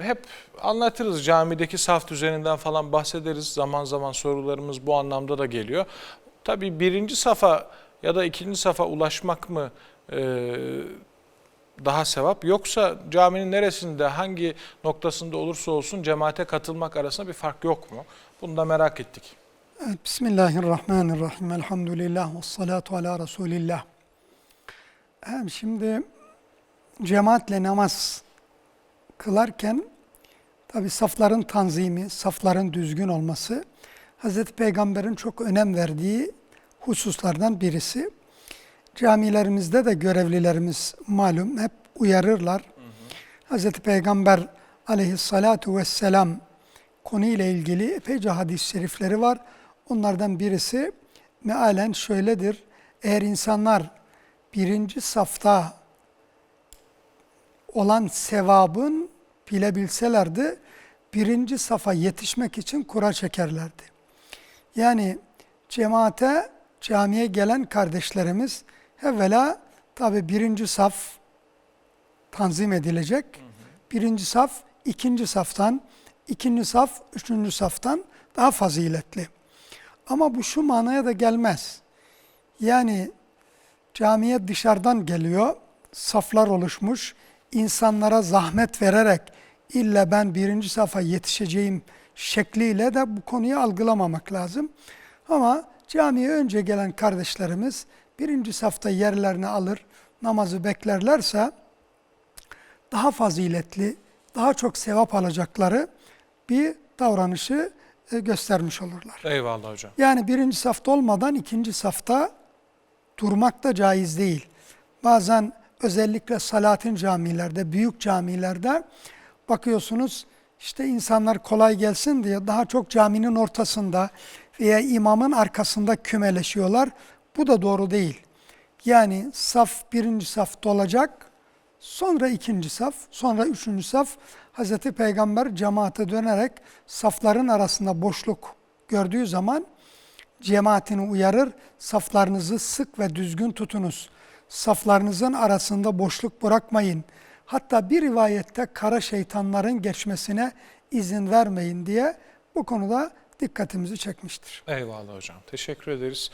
Hep anlatırız camideki saf düzeninden falan bahsederiz. Zaman zaman sorularımız bu anlamda da geliyor. Tabii birinci safa ya da ikinci safa ulaşmak mı e, daha sevap yoksa caminin neresinde hangi noktasında olursa olsun cemaate katılmak arasında bir fark yok mu? Bunu da merak ettik. Evet, Bismillahirrahmanirrahim. Elhamdülillah ve salatu ala Resulillah. Hem şimdi cemaatle namaz kılarken tabi safların tanzimi, safların düzgün olması Hazreti Peygamber'in çok önem verdiği hususlardan birisi. Camilerimizde de görevlilerimiz malum hep uyarırlar. Hazreti Peygamber aleyhissalatu vesselam konuyla ilgili epeyce hadis-i şerifleri var. Onlardan birisi mealen şöyledir. Eğer insanlar birinci safta olan sevabın bilebilselerdi, birinci safa yetişmek için kura çekerlerdi. Yani cemaate, camiye gelen kardeşlerimiz evvela tabi birinci saf tanzim edilecek. Birinci saf ikinci saftan, ikinci saf üçüncü saftan daha faziletli. Ama bu şu manaya da gelmez. Yani camiye dışarıdan geliyor, saflar oluşmuş, insanlara zahmet vererek illa ben birinci safa yetişeceğim şekliyle de bu konuyu algılamamak lazım. Ama camiye önce gelen kardeşlerimiz birinci safta yerlerini alır, namazı beklerlerse daha faziletli, daha çok sevap alacakları bir davranışı e, göstermiş olurlar. Eyvallah hocam. Yani birinci safta olmadan ikinci safta durmak da caiz değil. Bazen özellikle salatin camilerde, büyük camilerde bakıyorsunuz işte insanlar kolay gelsin diye daha çok caminin ortasında veya imamın arkasında kümeleşiyorlar. Bu da doğru değil. Yani saf birinci saf dolacak, sonra ikinci saf, sonra üçüncü saf. Hazreti Peygamber cemaate dönerek safların arasında boşluk gördüğü zaman cemaatini uyarır. Saflarınızı sık ve düzgün tutunuz. Saflarınızın arasında boşluk bırakmayın. Hatta bir rivayette kara şeytanların geçmesine izin vermeyin diye bu konuda dikkatimizi çekmiştir. Eyvallah hocam. Teşekkür ederiz.